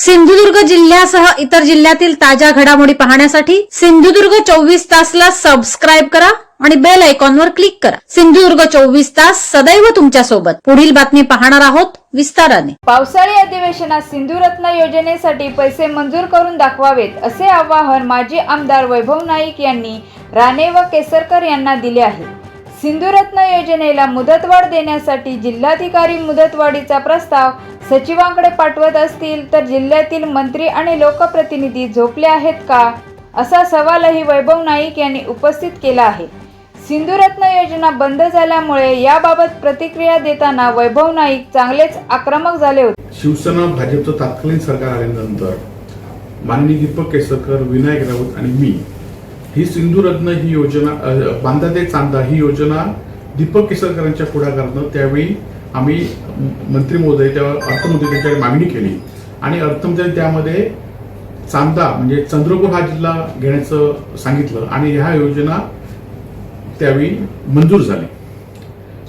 सिंधुदुर्ग जिल्ह्यासह इतर जिल्ह्यातील ताज्या घडामोडी पाहण्यासाठी सिंधुदुर्ग चोवीस तासला सबस्क्राईब करा आणि बेल आयकॉनवर क्लिक करा. सिंधुदुर्ग चोवीस तास सदैव तुमच्यासोबत पुढील बातमी पाहणार आहोत विस्ताराने. पावसाळी अधिवेशनात सिंधुरत्न योजनेसाठी पैसे मंजूर करून दाखवावेत असे आवाहन माजी आमदार वैभव नाईक यांनी राणे व केसरकर यांना दिले आहे. सिंधुरत्न योजनेला मुदतवाढ देण्यासाठी जिल्हाधिकारी मुदतवाढीचा प्रस्ताव सचिवांकडे पाठवत असतील तर जिल्ह्यातील मंत्री आणि लोकप्रतिनिधी झोपले आहेत का? असा सवालही वैभव नाईक यांनी उपस्थित केला आहे. सिंधुरत्न योजना बंद झाल्यामुळे याबाबत प्रतिक्रिया देताना वैभव नाईक चांगलेच आक्रमक झाले होते. शिवसेना भाजपचं तात्कालीन सरकार आल्यानंतर माननीय दीपक केसरकर विनायक राऊत आणि मी ही सिंधुरत्न ही योजना बांधा ते चांदा ही योजना दीपक केसरकरांच्या पुढाकारानं त्यावेळी आम्ही मंत्री महोदय तेव्हा अर्थमंत्री त्यांच्याकडे मागणी केली. आणि अर्थमंत्री त्यामध्ये चांदा म्हणजे चंद्रपूर हा जिल्हा घेण्याचं सांगितलं आणि ह्या योजना त्यावेळी मंजूर झाली.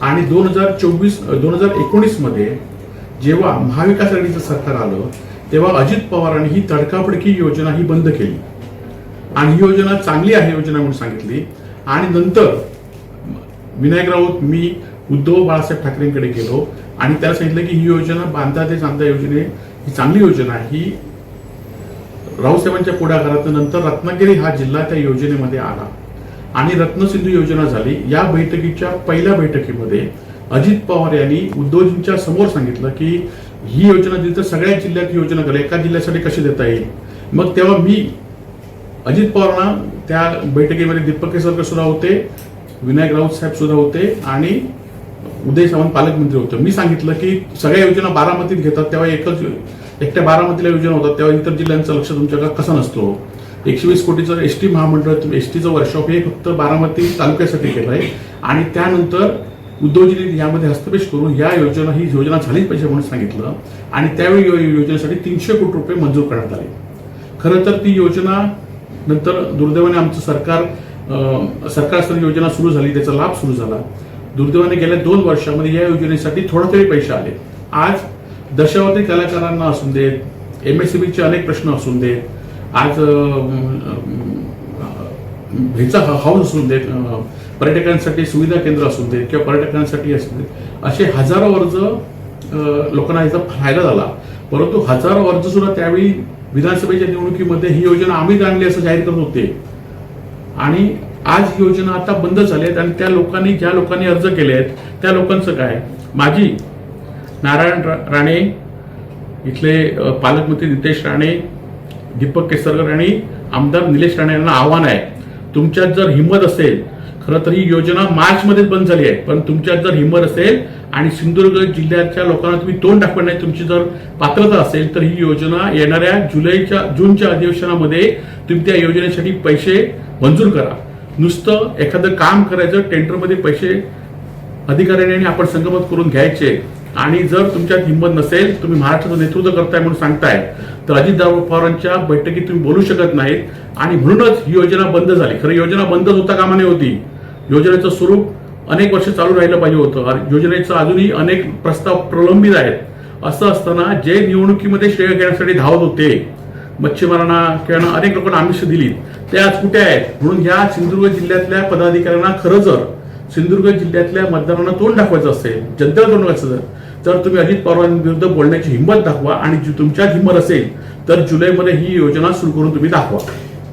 आणि दोन हजार चोवीस दोन हजार एकोणीसमध्ये जेव्हा महाविकास आघाडीचं सरकार आलं तेव्हा अजित पवारांनी ही तडकाफडकी योजना ही बंद केली. आणि ही योजना चांगली आहे योजना म्हणून सांगितली. आणि नंतर विनायक राऊत मी उद्धव बाळासाहेब ठाकरेंकडे गेलो आणि त्याला सांगितलं की ही योजना बांधा ते चांदा योजने ही चांगली योजना आहे. ही राऊसाहेबांच्या पुढाकारात नंतर रत्नागिरी हा जिल्हा त्या योजनेमध्ये आला. आणि रत्नसिंधू योजना झाली. या बैठकीच्या पहिल्या बैठकीमध्ये अजित पवार यांनी उद्धवजींच्या समोर सांगितलं की ही योजना दिली तर सगळ्या जिल्ह्यात ही योजना करेल एका जिल्ह्यासाठी कशी देता येईल? मग तेव्हा मी अजित पवारांना त्या बैठकीमध्ये दीपक केसरकर सुद्धा होते विनायक राऊत साहेब सुद्धा होते आणि उदय सावंत पालकमंत्री होते. मी सांगितलं की सगळ्या योजना बारामतीत घेतात तेव्हा एकच एकट्या बारामतीला योजना होतात तेव्हा इतर जिल्ह्यांचं लक्ष तुमच्याकडे कसं नसतो हो. एकशे वीस कोटीचं एस टी महामंडळ एस टीचं वर्कशॉप हे फक्त बारामती तालुक्यासाठी केलं आहे. आणि त्यानंतर उद्योजकांनी यामध्ये हस्तपेश करून या योजना ही योजना झालीच पाहिजे म्हणून सांगितलं. आणि त्यावेळी योजनेसाठी तीनशे कोटी रुपये मंजूर करण्यात आले. खरं तर ती योजना नंतर दुर्दैवाने आमचं सरकार सरकारस्तरीय योजना सुरू झाली त्याचा लाभ सुरू झाला. दुर्दैवाने गेल्या दोन वर्षामध्ये या योजनेसाठी थोडा तरी पैसे आले. आज दशावधी कलाकारांना असून देत एम एस अनेक प्रश्न असून देत आज हिचा ह्याचा हाऊस असून देत पर्यटकांसाठी सुविधा केंद्र असून देत किंवा पर्यटकांसाठी असून देत असे हजारो अर्ज लोकांना याचा फायदा झाला. परंतु हजारो अर्ज सुद्धा त्यावेळी विधानसभेच्या निवडणुकीमध्ये ही योजना आम्हीच आणली असं जाहीर करत होते. आणि आज योजना आता बंद झाल्या आहेत आणि त्या लोकांनी ज्या लोकांनी अर्ज केले आहेत त्या लोकांचं काय? माझी नारायण राणे इथले पालकमंत्री नितेश राणे दीपक केसरकर आणि आमदार निलेश राणे यांना आव्हान आहे. तुमच्यात जर हिंमत असेल खरं तर ही योजना मार्चमध्येच बंद झाली आहे पण तुमच्यात जर हिंमत असेल आणि सिंधुदुर्ग जिल्ह्याच्या लोकांना तुम्ही तोंड दाखवण्याची तुमची जर पात्रता असेल तर ही योजना येणाऱ्या जुलैच्या जूनच्या अधिवेशनामध्ये तुम्ही त्या योजनेसाठी पैसे मंजूर करा. नुसतं एखादं काम करायचं टेंडरमध्ये पैसे अधिकाऱ्यांनी आपण संगमत करून घ्यायचे. आणि जर तुमच्यात हिंमत नसेल तुम्ही महाराष्ट्राचं नेतृत्व करताय म्हणून सांगताय तर अजित पवारांच्या बैठकीत तुम्ही बोलू शकत नाहीत. आणि म्हणूनच ही योजना बंद झाली. खरं योजना बंदच होता कामा नये होती. योजनेचं स्वरूप अनेक वर्ष चालू राहिलं पाहिजे होतं. योजनेचं अजूनही अनेक प्रस्ताव प्रलंबित आहेत. असं असताना जे निवडणुकीमध्ये श्रेय घेण्यासाठी धावत होते मच्छीमारांना किंवा अनेक लोकांना आमिष दिली ते आज कुठे आहेत? म्हणून ह्या सिंधुदुर्ग जिल्ह्यातल्या पदाधिकाऱ्यांना खरं जर सिंधुदुर्ग जिल्ह्यातल्या मतदारांना तोंड दाखवायचं असेल जनतेला तोंड दाखवायचं तर तुम्ही अजित पवारांविरुद्ध बोलण्याची हिंमत दाखवा आणि जी तुमच्यात हिंमत असेल तर जुलैमध्ये ही योजना सुरू करून तुम्ही दाखवा.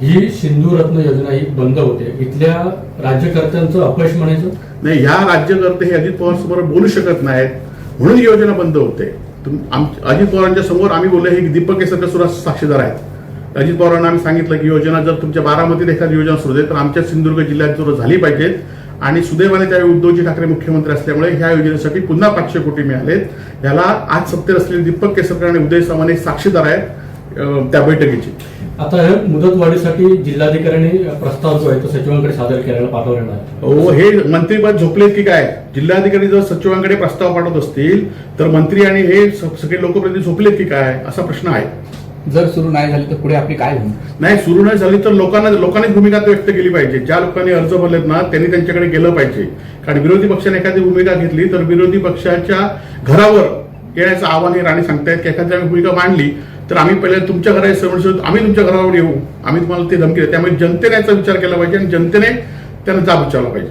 ही सिंधू रत्न योजना ही बंद होते. इथल्या राज्यकर्त्यांचं अपयश म्हणायचं? नाही ह्या राज्यकर्ते हे अजित पवार समोर बोलू शकत नाहीत. म्हणून ही योजना बंद होते. अजित पवारांच्या समोर आम्ही बोलले हे दीपक केसरकर सुद्धा साक्षीदार आहेत. अजित पवारांना आम्ही सांगितलं की योजना जर तुमच्या बारामतीत एखादी योजना सुरू होते तर आमच्या सिंधुदुर्ग जिल्ह्यात जर झाली पाहिजेत आणि सुदैवाने त्यावेळी उद्धवजी ठाकरे मुख्यमंत्री असल्यामुळे ह्या योजनेसाठी पुन्हा पाचशे कोटी मिळालेत. याला आज सत्तेत असलेले दीपक केसरकर आणि उदय सामंत हे साक्षीदार आहेत त्या बैठकीची. आता हे मुदतवाढीसाठी जिल्हाधिकाऱ्यांनी प्रस्ताव जो आहे तो सचिवांकडे सादर करायला पाठवलेला आहे हो हे मंत्रीपद झोपलेत की काय? जिल्हाधिकारी जर सचिवांकडे प्रस्ताव पाठवत असतील तर मंत्री आणि हे सगळे लोकप्रतिनिधी झोपलेत की काय? असा प्रश्न आहे. जर सुरू नाही झाली तर पुढे आपली काय होईल? नाही सुरू नाही झाली तर लोकांना लोकांनी भूमिका व्यक्त केली पाहिजे. ज्या लोकांनी अर्ज भरलेत ना त्यांनी त्यांच्याकडे गेलं पाहिजे. कारण विरोधी पक्षाने एखादी भूमिका घेतली तर विरोधी पक्षाच्या घरावर येण्याचं आव्हान हे राणे सांगतायत की एखाद्या भूमिका मांडली तर आम्ही पहिले तुमच्या घरा समस्या आम्ही तुमच्या घरावर येऊ. आम्ही तुम्हाला ते धमकी त्यामुळे जनतेने याचा विचार केला पाहिजे आणि जनतेने त्यांना जाब विचारला पाहिजे.